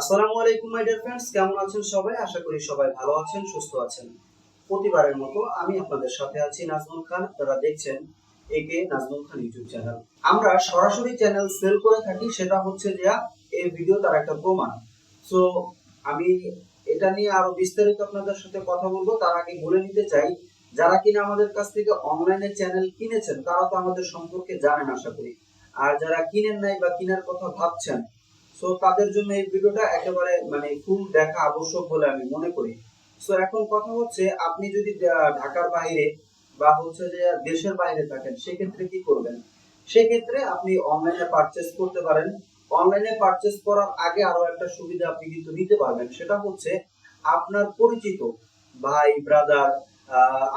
আসসালামু আলাইকুম মাই dear friends কেমন আছেন সবাই? আশা করি সবাই ভালো আছেন, সুস্থ আছেন। প্রতিবারের মতো আমি আপনাদের সাথে আছি নাজমুল খান। আপনারা দেখছেন একে নাজমুল খান ইউটিউব চ্যানেল। আমরা সরাসরি চ্যানেল সেল করে থাকি, সেটা হচ্ছে যে এই ভিডিও তার একটা প্রমাণ। সো আমি এটা নিয়ে আরও বিস্তারিত আপনাদের সাথে কথা বলব। তার আগে বলে নিতে চাই, যারা কিনা আমাদের কাছ থেকে অনলাইনে চ্যানেল কিনেছেন, তারা তো আমাদের সম্পর্কে জানেন, আশা করি। আর যারা কিনেন নাই বা কেনার কথা ভাবছেন সো তাদের জন্য এই ভিডিওটা একেবারে মানে ফুল দেখা আবশ্যক বলে আমি মনে করি। সো এখন কথা হচ্ছে আপনি যদি ঢাকার বাইরে বা হচ্ছে যে দেশের বাইরে থাকেন, সেক্ষেত্রে কি করবেন? সেক্ষেত্রে আপনি অনলাইনে পারচেস করতে পারেন। অনলাইনে পারচেস করার আগে আরও একটা সুবিধা আপনি কিন্তু নিতে পারবেন। সেটা হচ্ছে আপনার পরিচিত ভাই ব্রাদার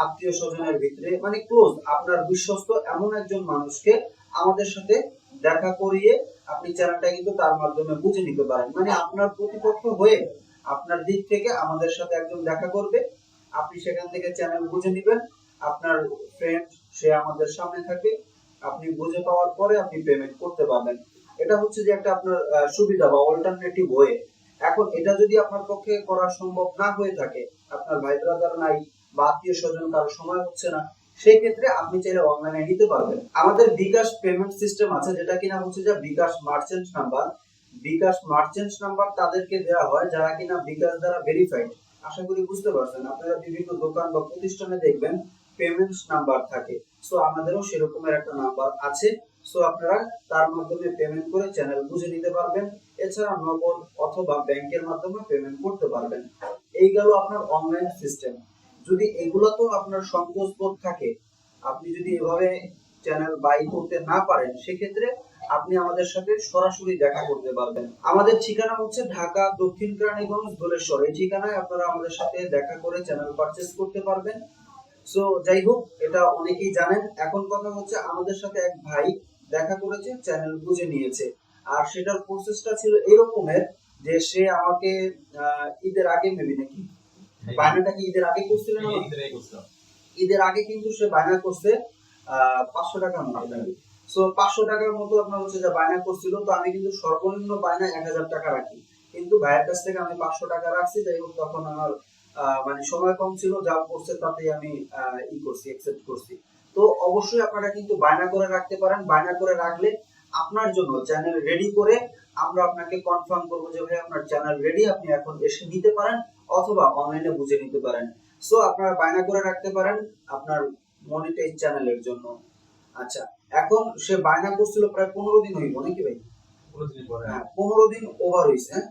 আত্মীয় স্বজনের ভিতরে মানে ক্লোজ আপনার বিশ্বস্ত এমন একজন মানুষকে আমাদের সাথে দেখা করিয়ে আপনি চ্যানেলটা কিন্তু তার মাধ্যমে বুঝে নিতে পারেন। মানে আপনার প্রতিপক্ষ হয়ে আপনার দিক থেকে আমাদের সাথে একজন দেখা করবে। আপনি সেখান থেকে চ্যানেল বুঝে নেবেন। আপনার ফ্রেন্ড সে আমাদের সামনে থাকে আপনি বুঝে পাওয়ার পরে আপনি পেমেন্ট করতে পারবেন। এটা হচ্ছে যে একটা আপনার সুবিধা বা অল্টারনেটিভ ওয়ে এখন এটা যদি আপনার পক্ষে করা সম্ভব না হয়ে থাকে, আপনার ভাই ব্রাদার নাই বা আত্মীয় স্বজন কারও সময় হচ্ছে না সেই ক্ষেত্রে আপনি চাইলে অনলাইনে নিতে পারবেন। আমাদের বিকাশ পেমেন্ট সিস্টেম আছে যেটা কিনা হচ্ছে যে bKash merchant number bKash merchant number তাদেরকে দেওয়া হয় যারা কিনা বিকাশ দ্বারা ভেরিফাইড আশা করি বুঝতে পারছেন, আপনারা বিভিন্ন দোকান বা প্রতিষ্ঠানে দেখবেন পেমেন্টস নাম্বার থাকে। সো আমাদেরও সেরকমের একটা নাম্বার আছে। সো আপনারা তার মাধ্যমে পেমেন্ট করে চ্যানেল বুঝে নিতে পারবেন। এছাড়া নগদ অথবা ব্যাংকের মাধ্যমে পেমেন্ট করতে পারবেন। এই গেল আপনার অনলাইন সিস্টেম যদি এগুলো তো আপনার সংকোচ বোধ থাকে, আপনি যদি এভাবে চ্যানেল বাই করতে না পারেন, সেক্ষেত্রে আপনি আমাদের সাথে সরাসরি দেখা করতে পারবেন। আমাদের ঠিকানা হচ্ছে ঢাকা দক্ষিণ কেরানীগঞ্জ ধলেশ্বর। এই ঠিকানায় আপনারা আমাদের সাথে দেখা করে চ্যানেল পারচেস করতে পারবেন। সো যাই হোক, এটা অনেকেই জানেন। এখন কথা হচ্ছে আমাদের সাথে এক ভাই দেখা করেছে চ্যানেল বুঝে নিয়েছে। আর সেটার প্রসেসটা ছিল এরকমের যে সে আমাকে ঈদের আগে মেবি নাকি বায়নাটা কি ঈদের আগে করছিলেন আমাকে? ঈদের আগে কিন্তু সে বায়না করছে পাঁচশো টাকার মতো সো পাঁচশো টাকার মতো আপনার হচ্ছে যে বায়না করছিল তো আমি কিন্তু সর্বনিম্ন বায়না এক হাজার টাকা রাখি। কিন্তু ভাইয়ের কাছ থেকে আমি পাঁচশো টাকা রাখছি যাই হোক তখন আমার মানে সময় কম ছিল যা করছে তাতে আমি ই করছি একসেপ্ট করছি। তো অবশ্যই আপনারা কিন্তু বায়না করে রাখতে পারেন। বায়না করে রাখলে আপনার জন্য চ্যানেল রেডি করে আমরা আপনাকে কনফার্ম করব যে ভাই আপনার চ্যানেল রেডি আপনি এখন এসে নিতে পারেন। অথবা অনলাইনে বুঝে নিতে পারেন। সো আপনারা বায়না করে রাখতে পারেন আপনার মনিটাইজ চ্যানেলের জন্য। আচ্ছা এখন সে বায়না করছিল প্রায় পনেরো দিন হইব নাকি ভাই? হ্যাঁ পনেরো দিন ওভার হয়েছে হ্যাঁ?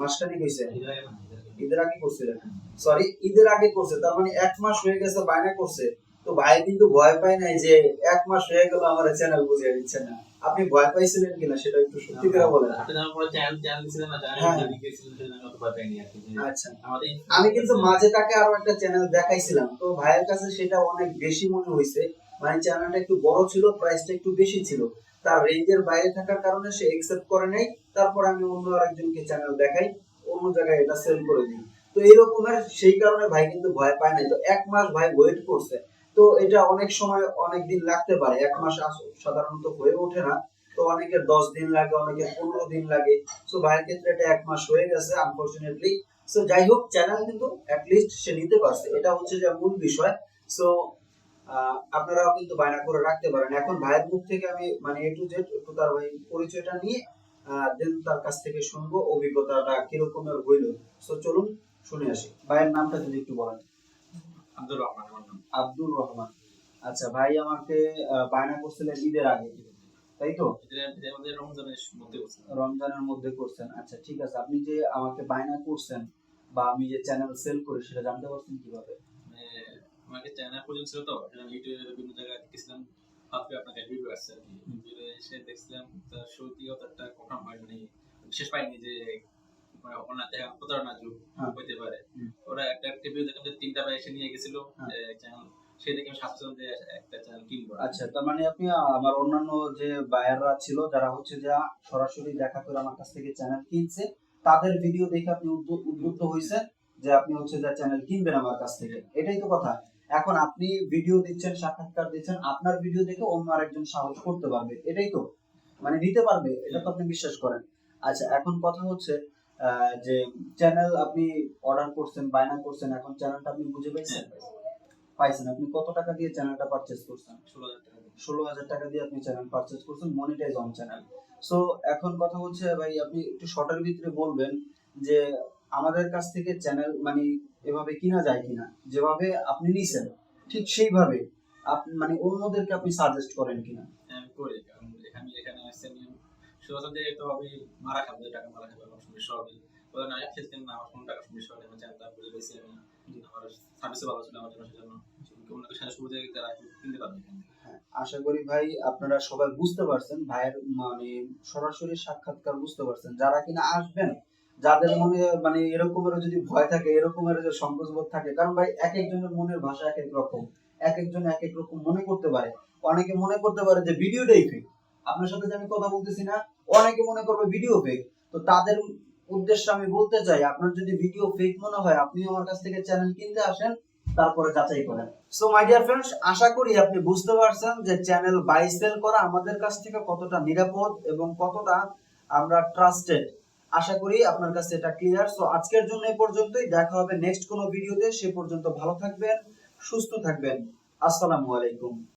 মাসখানিক হয়েছে ঈদের আগে করছিলেন সরি ঈদের আগে করছে তার মানে এক মাস হয়ে গেছে বায়না করছে। তো ভাই কিন্তু ভয় পায় নাই যে এক মাস হয়ে গেল আমার চ্যানেল বুঝিয়ে দিচ্ছে না। আপনি ভয় পাইছিলেন কিনা সেটা একটু সত্যি করে বলেন। আচ্ছা। আমি কিন্তু মাঝে তাকে আরও একটা চ্যানেল দেখাইছিলাম। তো ভাইয়ের কাছে সেটা অনেক বেশি মনে হয়েছে মানে চ্যানেলটা একটু বড় ছিল প্রাইসটা একটু বেশি ছিল। তার রেঞ্জের বাইরে থাকার কারণে সে একসেপ্ট করে নাই। তারপর আমি অন্য আরেকজনকে চ্যানেল দেখাই অন্য জায়গায় এটা সেল করে দিই। তো এইরকমের সেই কারণে ভাই কিন্তু ভয় পায় নাই। তো এক মাস ভাই ওয়েট করছে। তো এটা অনেক সময় অনেক দিন লাগতে পারে। এক মাস সাধারণত হয়ে ওঠে না। তো অনেকের দশ দিন লাগে, অনেকের পনেরো দিন লাগে। তো ভাইয়ের ক্ষেত্রে এটা এক মাস হয়ে গেছে আনফরচুনেটলি সো যাই হোক চ্যানেল কিন্তু লিস্ট সে নিতে পারছে। এটা হচ্ছে যে মূল বিষয়। সো আপনারাও কিন্তু বায়না করে রাখতে পারেন। এখন ভাইয়ের মুখ থেকে আমি মানে এ টু জেড একটু তার ভাই পরিচয়টা নিয়ে দেন তার কাছ থেকে শুনব অভিজ্ঞতাটা কিরকমের হইল। সো চলুন শুনে আসি। ভাইয়ের নামটা যদি একটু বলেন। আব্দুর রহমান আচ্ছা ভাই আমাকে বায়না করছিলেন ঈদের আগে। তাই তো? রমজানের মধ্যে করছেন। আচ্ছা ঠিক আছে। আপনি যে আমাকে বায়না করছেন বা আমি যে চ্যানেল সেল করি সেটা জানতে পারছেন কীভাবে? আমাকে চ্যানেল পর্যন্ত ছিল তো ইউটিউবে বিভিন্ন জায়গায় দেখছিলাম। ভাবতে আপনাকে ভিডিও আসছে আর কি। ভিডিও এসে দেখছিলাম তার তো একটা কনফার্ম হয় মানে বিশেষ পাইনি যে প্রতারণা যুগ। পারে। ওরা একটা রিভিউ দেখলাম তিনটা ভাই এসে নিয়ে গেছিল। চ্যানেল সেই দেখে আমি যে একটা চ্যানেল কিনবো। আচ্ছা তার মানে আপনি আমার অন্যান্য যে বায়াররা ছিল যারা হচ্ছে যা সরাসরি দেখা করে আমার কাছ থেকে চ্যানেল কিনছে তাদের ভিডিও দেখে আপনি উদ্বুদ্ধ হয়েছেন যে আপনি হচ্ছে যা চ্যানেল কিনবেন আমার কাছ থেকে। এটাই তো কথা। এখন আপনি ভিডিও দিচ্ছেন সাক্ষাৎকার দিচ্ছেন আপনার ভিডিও দেখে অন্য আরেকজন সাহস করতে পারবে। এটাই তো। মানে নিতে পারবে এটা তো আপনি বিশ্বাস করেন। আচ্ছা এখন কথা হচ্ছে যে চ্যানেল আপনি অর্ডার করছেন বায়না করছেন এখন চ্যানেলটা আপনি বুঝে পাইছেন? পাইছেন। আপনি কত টাকা দিয়ে চ্যানেলটা পারচেজ করছেন? ষোলো হাজার টাকা দিয়ে। ষোলো হাজার টাকা দিয়ে আপনি চ্যানেল পারচেজ করছেন মনিটাইজ অন চ্যানেল সো এখন কথা হচ্ছে ভাই আপনি একটু শর্টের ভিতরে বলবেন যে আমাদের কাছ থেকে চ্যানেল মানে এভাবে কিনা যায় কিনা? যেভাবে আপনি নিছেন ঠিক সেইভাবে। আপনি মানে অন্যদেরকে আপনি সাজেস্ট করেন কিনা? হ্যাঁ, আমি করি কারণ এখানে এখানে আসছে আমি তো আমি মারা খাব টাকা মারা খাব আমার বলে না না আমার কোনো টাকা আমি আমার সার্ভিসে ভালো ছিল আমার জন্য সেজন্য করব তারা কিনতে পারবে। হ্যাঁ, আশা করি ভাই আপনারা সবাই বুঝতে পারছেন ভাইয়ের মানে সরাসরি সাক্ষাৎকার বুঝতে পারছেন। যারা কিনা আসবেন যাদের মনে মানে এরকমের যদি ভয় থাকে এরকমের যে সংকোচবোধ থাকে কারণ ভাই এক একজনের মনের ভাষা এক এক রকম এক একজন এক এক রকম মনে করতে পারে। অনেকে মনে করতে পারে যে ভিডিওটাই ফেক আপনার সাথে যে আমি কথা বলতেছি না অনেকে মনে করবে ভিডিও ফেক তো তাদের উদ্দেশ্যে আমি বলতে চাই, আপনার যদি ভিডিও ফেক মনে হয় আপনি আমার কাছ থেকে চ্যানেল কিনতে আসেন, তারপরে যাচাই করেন। সো মাই ডিয়ার ফ্রেন্ডস আশা করি আপনি বুঝতে পারছেন যে চ্যানেল বাই সেল করা আমাদের কাছ থেকে কতটা নিরাপদ এবং কতটা আমরা ট্রাস্টেড আশা করি আপনার কাছে এটা ক্লিয়ার সো আজকের জন্য এই পর্যন্তই। দেখা হবে নেক্সট কোনো ভিডিওতে সে পর্যন্ত ভালো থাকবেন, সুস্থ থাকবেন। আসসালামু আলাইকুম।